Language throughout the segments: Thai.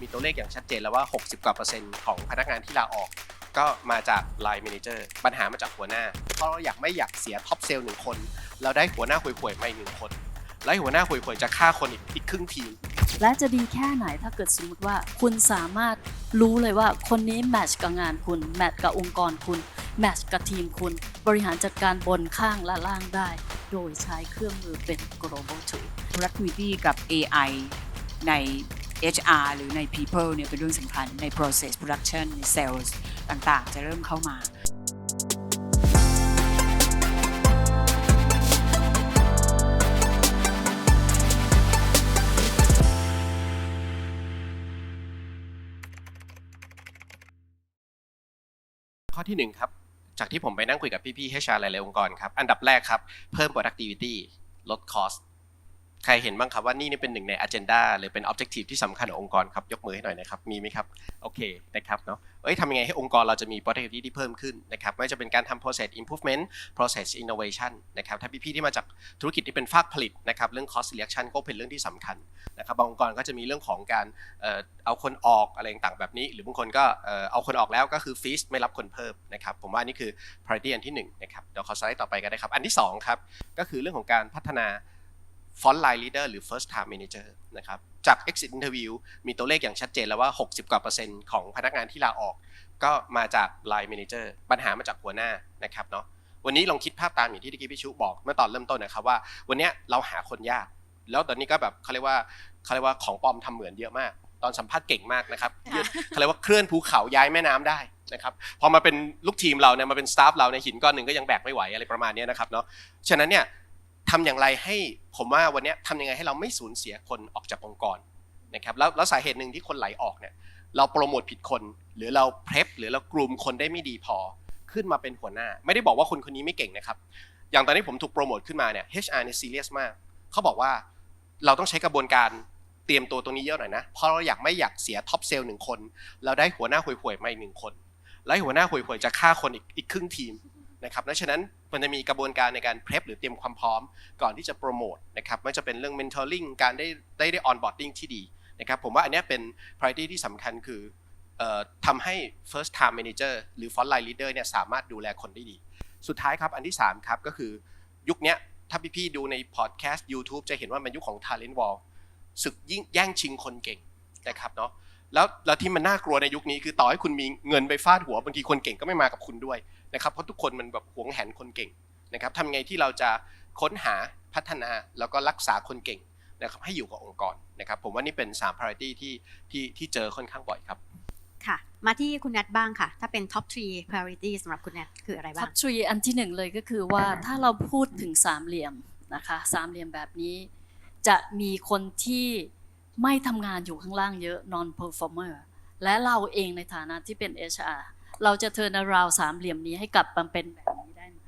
มีตัวเลขอย่างชัดเจนแล้วว่า 60 กว่าเปอร์เซ็นต์ของพนักงานที่ลาออก ก็มาจาก Line Manager ปัญหามาจากหัวหน้า เพราะเราอยากไม่อยากเสียท็อปเซลล์หนึ่งคน เราได้หัวหน้าห่วยๆมาอีกหนึ่งคน และหัวหน้าห่วยๆจะฆ่าคนอีกอีกครึ่งทีม และจะดีแค่ไหนถ้าเกิดสมมติว่าคุณสามารถรู้เลยว่าคนนี้แมทช์กับงานคุณ แมทช์กับองค์กรคุณ แมทช์กับทีมคุณ บริหารจัดการบนข้างและล่างได้ โดยใช้เครื่องมือเป็น global tool productivity กับ AI ใน HR หรือใน people เนี่ยเป็นเรื่องสำคัญใน process production ใน sales ต่างๆ จะเริ่มเข้ามาข้อที่หนึ่งครับ จากที่ผมไปนั่งคุยกับพี่ๆ HR หลายๆองค์กรครับ อันดับแรกครับ เพิ่ม productivity ลด cost ใครเห็นบ้างครับว่านี่นี่เป็นหนึ่งใน agenda หรือเป็น objective ที่สำคัญขององค์กรครับ ยกมือให้หน่อยนะครับ มีไหมครับ โอเคนะครับเนาะเอ้ยทำยังไงให้องค์กรเราจะมี productivity ที่เพิ่มขึ้นนะครับไม่ว่าจะเป็นการทำ process improvement process innovation นะครับถ้าพี่ๆที่มาจากธุรกิจที่เป็นภาคผลิตนะครับเรื่อง cost reduction ก็เป็นเรื่องที่สำคัญนะครับบางองค์กรก็จะมีเรื่องของการเอาคนออกอะไรต่างๆแบบนี้ หรือบางคนก็เอาคนออกแล้วก็คือ fees ไม่รับคนเพิ่มนะครับผมว่าอันนี่คือ priority อันที่หนึ่งนะครับเดี๋ยวขอสไลด์ต่อไปก็ได้ครับอันที่สองครับก็คือเรื่องของการพัฒนา front line leader หรือ first time manager นะครับจาก exit interview มีตัวเลขอย่างชัดเจนแล้วว่า 60 กว่าเปอร์เซ็นต์ของพนักงานที่ลาออก ก็มาจาก line manager ปัญหามาจากหัวหน้านะครับเนาะวันนี้ลองคิดภาพตามอย่างที่ที่พี่ชูบอกเมื่อตอนเริ่มต้นนะครับว่า วันเนี้ยเราหาคนยาก แล้วตอนนี้ก็แบบเขาเรียกว่าเขาเรียกว่าของปลอมทำเหมือนเยอะมาก ตอนสัมภาษณ์เก่งมากนะครับยืดเขาเรียกว่าเคลื่อนภูเขาย้ายแม่น้ำได้นะครับพอมาเป็นลูกทีมเราเนี่ยมาเป็นสตาฟเราในยหินก้อนหนึ่งก็ยังแบกไม่ไหวอะไรประมาณเนี้ยนะครับเนาะฉะนั้นเนี่ย ทำอย่างไรให้ผมว่าวันนี้ทำยังไงให้เราไม่สูญเสียคนออกจากองค์กรนะครับแล้วแล้วสาเหตุหนึ่งที่คนไหลออกเนี่ยเราโปรโมทผิดคน หรือเราเพลฟหรือเรากลุ่มคนได้ไม่ดีพอขึ้นมาเป็นหัวหน้า ไม่ได้บอกว่าคนคนนี้ไม่เก่งนะครับ อย่างตอนนี้ผมถูกโปรโมทขึ้นมาเนี่ย HR เนี่ยซีเรียสมากเขาบอกว่าเราต้องใช้กระบวนการเตรียมตัวตรงนี้เยอะหน่อยนะ เพราะเราอยากไม่อยากเสียท็อปเซลล์หนึ่งคน เราได้หัวหน้าห่วยๆมาอีกหนึ่งคน และหัวหน้าห่วยๆจะฆ่าคนอีกอีกครึ่งทีม นะครับดังนั้นมันจะมีกระบวนการในการเพลฟหรือเตรียมความพร้อมก่อนที่จะโปรโมทนะครับไม่ว่าจะเป็นเรื่อง mentoring การได้ได้ได้ onboarding ที่ดีนะครับผมว่าอันนี้เป็น priority ที่สำคัญคืออ่อทำให้ first time manager หรือ front line leader เนี่ยสามารถดูแลคนได้ดี สุดท้ายครับอันที่3ครับก็คือยุคนี้ถ้าพี่ๆดูในพอดแคสต์ YouTube จะเห็นว่ามันยุคของ Talent War ศึกยิ่งแย่งชิงคนเก่งนะครับเนาะแล้วแล้วที่มันน่ากลัวในยุคนี้คือต่อให้คุณมีเงินไปฟาดหัวบางทีคนเก่งก็ไม่มากับคุณด้วย นะครับเพราะทุกคนมันแบบหวงแหนคนเก่งนะครับทำไงที่เราจะค้นหาพัฒนาแล้วก็รักษาคนเก่งนะครับให้อยู่กับองค์กรนะครับผมว่านี่เป็น3 priority ที่ที่ที่เจอค่อนข้างบ่อยครับค่ะมาที่คุณแนทบ้างค่ะ ถ้าเป็น top 3 priority สำหรับคุณแนทคืออะไรท็บ้าองปทรีอันที่หนึ่งเลยก็คือว่าถ้าเราพูดถึงสามเหลี่ยมนะคะสามเหลี่ยมแบบนี้ จะมีคนที่ไม่ทำงานอยู่ข้างล่างเยอะ non performer และเราเองในฐานะที่เป็น HR เราจะเทิน around สามเหลี่ยมนี้ให้กลับมาเป็นแบบนี้ได้ไหม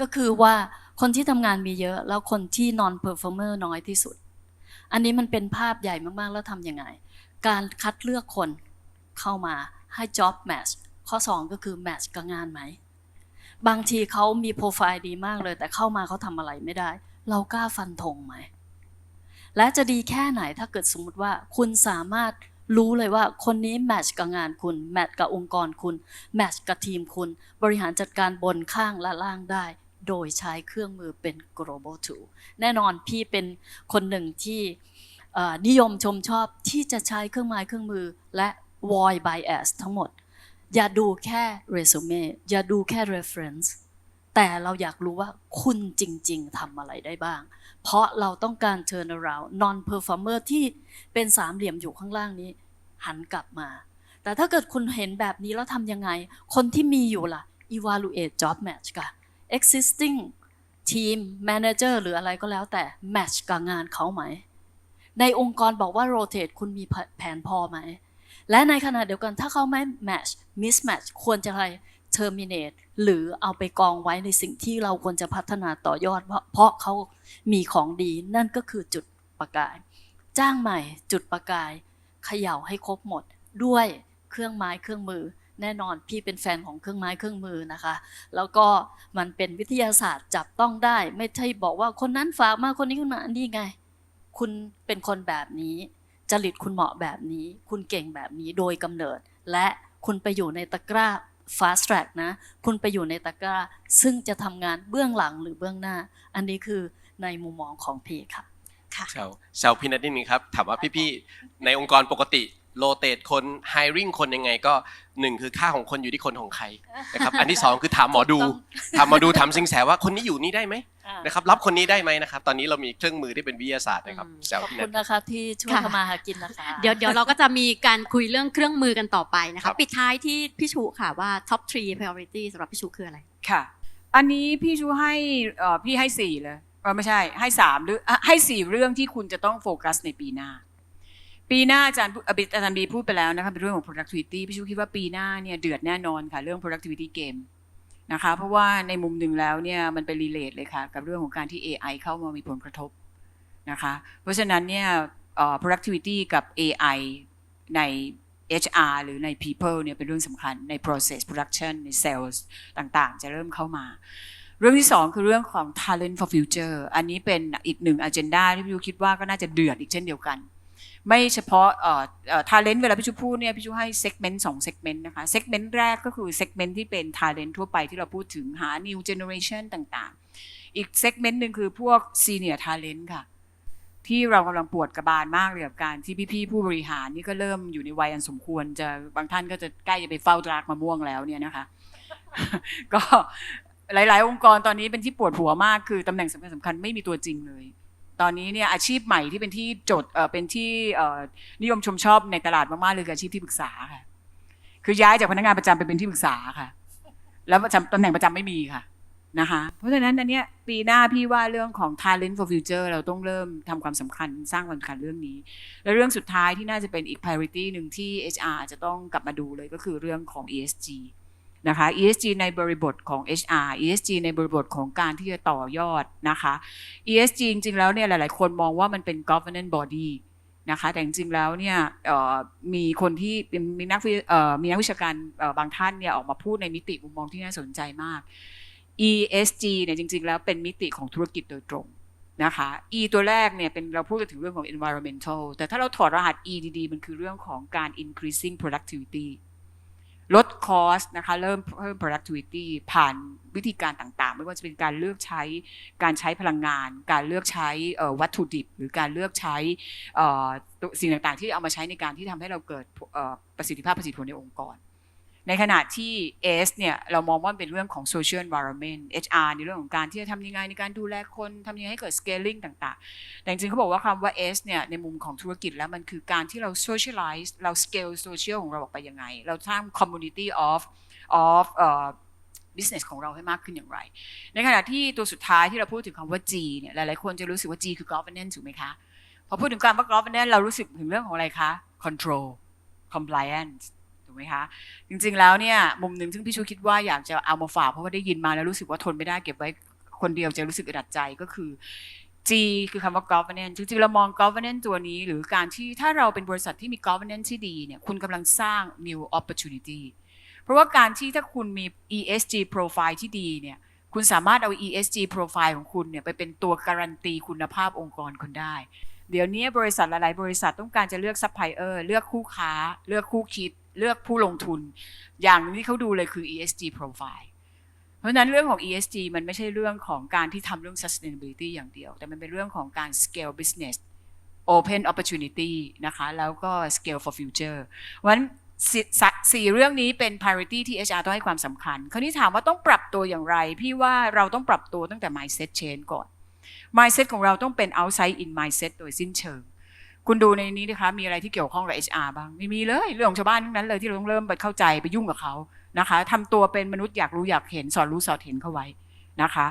ก็คือว่าคนที่ทำงานมีเยอะ แล้วคนที่ non performer น้อยที่สุด อันนี้มันเป็นภาพใหญ่มากๆ แล้วทำยังไง การคัดเลือกคนเข้ามาให้ job match ข้อ 2 ก็คือ match กับงานไหม บางทีเขามีโปรไฟล์ดีมากเลย แต่เข้ามาเขาทำอะไรไม่ได้ เรากล้าฟันธงไหม และจะดีแค่ไหนถ้าเกิดสมมติว่าคุณสามารถ รู้เลยว่าคนนี้แมทช์กับงานคุณ แมทช์กับองค์กรคุณ แมทช์กับทีมคุณ บริหารจัดการบนข้างและล่างได้ โดยใช้เครื่องมือเป็น global tool แน่นอนพี่เป็นคนหนึ่งที่นิยมชมชอบที่จะใช้เครื่องไม้เครื่องมือและ void bias ทั้งหมด อย่าดูแค่เรซูเม่อย่าดูแค่ reference แต่เราอยากรู้ว่าคุณจริง ๆทำอะไรได้บ้าง เพราะเราต้องการ turn around non performer ที่เป็นสามเหลี่ยมอยู่ข้างล่างนี้ หันกลับมา แต่ถ้าเกิดคุณเห็นแบบนี้แล้วทำยังไง คนที่มีอยู่ล่ะ evaluate job match กับ existing team manager หรืออะไรก็แล้วแต่ match กับงานเขาไหม ในองค์กรบอกว่า rotate คุณมีแผนพอไหม และในขณะเดียวกันถ้าเขาไม่ match mismatch ควรจะอะไร terminate หรือเอาไปกองไว้ในสิ่งที่เราควรจะพัฒนาต่อยอดเพราะเพราะเขามีของดีนั่นก็คือจุดประกาย จ้างใหม่จุดประกายเขย่าให้ครบหมดด้วยเครื่องไม้เครื่องมือ แน่นอนพี่เป็นแฟนของเครื่องไม้เครื่องมือนะคะ แล้วก็มันเป็นวิทยาศาสตร์จับต้องได้ ไม่ใช่บอกว่าคนนั้นฝากมาคนนี้ขึ้นมาอันนี้ไง คุณเป็นคนแบบนี้ จริตคุณเหมาะแบบนี้ คุณเก่งแบบนี้โดยกำเนิด และคุณไปอยู่ในตะกร้า fast track นะ คุณไปอยู่ในตะกร้า ซึ่งจะทำงานเบื้องหลังหรือเบื้องหน้า อันนี้คือในมุมมองของพีค่ะค่ะชาวแซวพินัทนิดนึงครับ ถามว่าพี่ๆในองค์กรปกติ โรเตทคน hiring คนยังไงก็หนึ่งคือค่าของคนอยู่ที่คนของใครนะครับอันที่สองคือถามหมอดูถามหมอดูถามสิงแสว่าคนนี้อยู่นี่ได้ไหมนะครับรับคนนี้ได้ไหมนะครับ ตอนนี้เรามีเครื่องมือที่เป็นวิทยาศาสตร์นะครับอืมแซวขอบพี่คุนัทณนะคะที่ช่วยค่ะทำมาหากินนะคะ เดี๋ยวเดี๋ยวเราก็จะมีการคุยเรื่องเครื่องมือกันต่อไปนะครัคะบปิดท้ายที่พี่ชูค่ะว่า top three priority สำหรับพี่ชูคืออะไรค่ะ อันนี้พี่ชูให้เอ่อพี่ให้สี่เลยเออไม่ใช่ให้สามหรืออะให้สี่เรื่องที่คุณจะต้องโฟกัสในปีหน้า ปีหน้าอาจารย์อาจารย์บีพูดไปแล้วนะคะเป็นเรื่องของ productivity พี่ชูคิดว่าปีหน้าเนี่ยเดือดแน่นอนค่ะเรื่อง productivity game นะคะ เพราะว่าในมุมหนึ่งแล้วเนี่ยมันเป็น relate เลยค่ะ กับเรื่องของการที่ AI เข้ามามีผลกระทบนะคะ เพราะฉะนั้นเนี่ย productivity กับ AI ใน HR หรือใน people เนี่ยเป็นเรื่องสำคัญใน process production ใน sales ต่างๆ จะเริ่มเข้ามา เรื่องที่สองคือเรื่องของ talent for future อันนี้เป็นอีกหนึ่ง agenda ที่พี่ชูคิดว่าก็น่าจะเดือดอีกเช่นเดียวกัน ไม่เฉพาะเอ่อเอ่อ talent เวลาพี่ชูพูดเนี่ยพี่ชูให้ segment สอง segment นะคะ segment แรกก็คือ segment ที่เป็น talent ทั่วไปที่เราพูดถึงหา new generation ต่างๆ อีก segment หนึ่งคือพวก senior talent ค่ะ ที่เรากำลังปวดกระบาลมากเลยกับการที่พี่ๆผู้บริหารนี่ก็เริ่มอยู่ในวัยอันสมควรจะบางท่านก็จะใกล้จะไปเฝ้าตรากมะม่วงแล้วเนี่ยนะคะก็หลาย ๆ องค์กรตอนนี้เป็นที่ปวดหัวมากคือตำแหน่งสำคัญสำคัญไม่มีตัวจริงเลย ตอนนี้เนี่ยอาชีพใหม่ที่เป็นที่จดเอ่อเป็นที่นิยมชมชอบในตลาดมากๆเลยคืออาชีพที่ปรึกษาค่ะ คือย้ายจากพนักงานประจำไปเป็นที่ปรึกษาค่ะ แล้วตำแหน่งประจำไม่มีค่ะนะคะเพราะฉะนั้นอันเนี้ยปีหน้าพี่ว่าเรื่องของ talent for future เราต้องเริ่มทำความสำคัญสร้างความสำคัญเรื่องนี้ และเรื่องสุดท้ายที่น่าจะเป็นอีก priority หนึ่งที่ HR อาจจะต้องกลับมาดูเลยก็คือเรื่องของ ESG นะคะ ESG ในบริบทของ HR ESG ในบริบทของการที่จะต่อยอดนะคะ ESG จริงๆแล้วเนี่ยหลาย ๆ คนมองว่ามันเป็น governance body นะคะแต่จริงๆแล้วเนี่ยมีคนที่มีนักวิเอ่อมีนักวิชาการบางท่านเนี่ยออกมาพูดในมิติมุมมองที่น่าสนใจมาก ESG เนี่ยจริงๆ แล้วเป็นมิติของธุรกิจโดยตรงนะคะ E ตัวแรกเนี่ยเป็นเราพูดกันถึงเรื่องของ environmental แต่ถ้าเราถอดรหัส E ดีๆ มันคือเรื่องของการ increasing productivity ลดคอสนะคะเริ่มเพิ่ม productivity ผ่านวิธีการต่างๆ ไม่ว่าจะเป็นการเลือกใช้การใช้พลังงาน การเลือกใช้วัตถุดิบ หรือการเลือกใช้สิ่งต่างๆ ที่เอามาใช้ในการที่ทำให้เราเกิดประสิทธิภาพประสิทธิผลในองค์กร ในขณะที่ S เนี่ยเรามองว่าเป็นเรื่องของ social environment HR ในเรื่องของการที่จะทำยังไงในการดูแลคนทำยังไงให้เกิด scaling ต่างๆ แต่จริงๆเขาบอกว่าคำว่า S เนี่ยในมุมของธุรกิจแล้วมันคือการที่เรา socialize เรา scale social ของเราออกไปยังไง เราสร้าง community of of เอ่อ business ของเราให้มากขึ้นอย่างไร ในขณะที่ตัวสุดท้ายที่เราพูดถึงคำว่า G เนี่ยหลายๆคนจะรู้สึกว่า G คือ governance ถูกไหมคะ พอพูดถึงการว่า governance เรารู้สึกถึงเรื่องของอะไรคะ control compliance ถูกไหมคะจริง ๆ แล้วเนี่ยมุมหนึ่งซึ่งพี่ชูคิดว่าอยากจะเอามาฝากเพราะว่าได้ยินมาแล้วรู้สึกว่าทนไม่ได้เก็บไว้คนเดียวจะรู้สึกอึดอัดใจก็คือ G คือคำว่า governance จริงๆเรามอง governance ตัวนี้ หรือการที่ถ้าเราเป็นบริษัทที่มี governance ที่ดีเนี่ยคุณกำลังสร้าง new opportunity เพราะว่าการที่ถ้าคุณมี ESG profile ที่ดีเนี่ยคุณสามารถเอา ESG profile ของคุณเนี่ยไปเป็นตัวการันตีคุณภาพองค์กรคุณได้ เดี๋ยวนี้บริษัทหลายๆ บริษัทต้องการจะเลือกซัพพลายเออร์เลือกคู่ค้า เลือกคู่คิด เลือกผู้ลงทุน อย่างที่เขาดูเลยคือ ESG profile เพราะฉะนั้นเรื่องของ ESG มันไม่ใช่เรื่องของการที่ทำเรื่อง sustainability อย่างเดียว แต่มันเป็นเรื่องของการ scale business open opportunity นะคะ แล้วก็ scale for future เพราะฉะนั้นสี่สสี่เรื่องนี้เป็น priority ที่ HR ต้องให้ความสำคัญ คราวนี้ถามว่าต้องปรับตัวอย่างไร พี่ว่าเราต้องปรับตัวตั้งแต่ mindset change ก่อน mindset ของเราต้องเป็น outside in mindset โดยสิ้นเชิง คุณดูในนี้นะคะมีอะไรที่เกี่ยวข้องกับ HR บ้างไม่มีเลยเรื่องของชาวบ้านทั้งนั้นเลยที่เราต้องเริ่มไปเข้าใจไปยุ่งกับเขานะคะทำตัวเป็นมนุษย์อยากรู้อยากเห็นสอนรู้สอนเห็นเข้าไว้นะคะ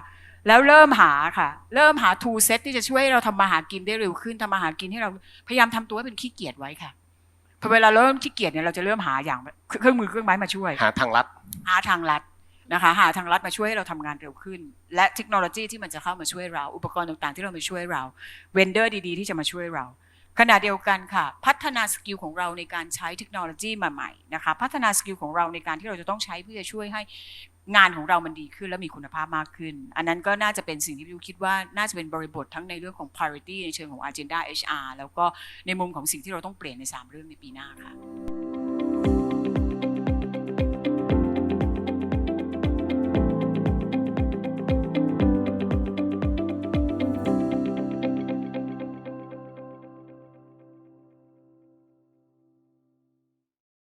แล้วเริ่มหาค่ะ เริ่มหา tool set ที่จะช่วยให้เราทำมาหากินได้เร็วขึ้นทำมาหากินให้เราพยายามทำตัวให้เป็นขี้เกียจไว้ค่ะพอเวลาเริ่มขี้เกียจเนี่ยเราจะเริ่มหาอย่างเครื่องมือเครื่องไม้มาช่วย หาทางลัดหาทางลัดนะคะ หาทางลัดมาช่วยให้เราทำงานเร็วขึ้น และเทคโนโลยีที่มันจะเข้ามาช่วยเรา อุปกรณ์ต่างๆ ที่เรามาช่วยเราเวนเดอร์ดีๆ ที่จะมาช่วยเรา ขณะเดียวกันค่ะ พัฒนาสกิลของเราในการใช้เทคโนโลยีใหม่ๆนะคะพัฒนาสกิลของเราในการที่เราจะต้องใช้เพื่อจะช่วยให้งานของเรามันดีขึ้นและมีคุณภาพมากขึ้น อันนั้นก็น่าจะเป็นสิ่งที่พี่คิดว่าน่าจะเป็นบริบททั้งในเรื่องของ priority ในเชิงของ agenda HR แล้วก็ในมุมของสิ่งที่เราต้องเปลี่ยนใน 3 เรื่องในปีหน้าค่ะ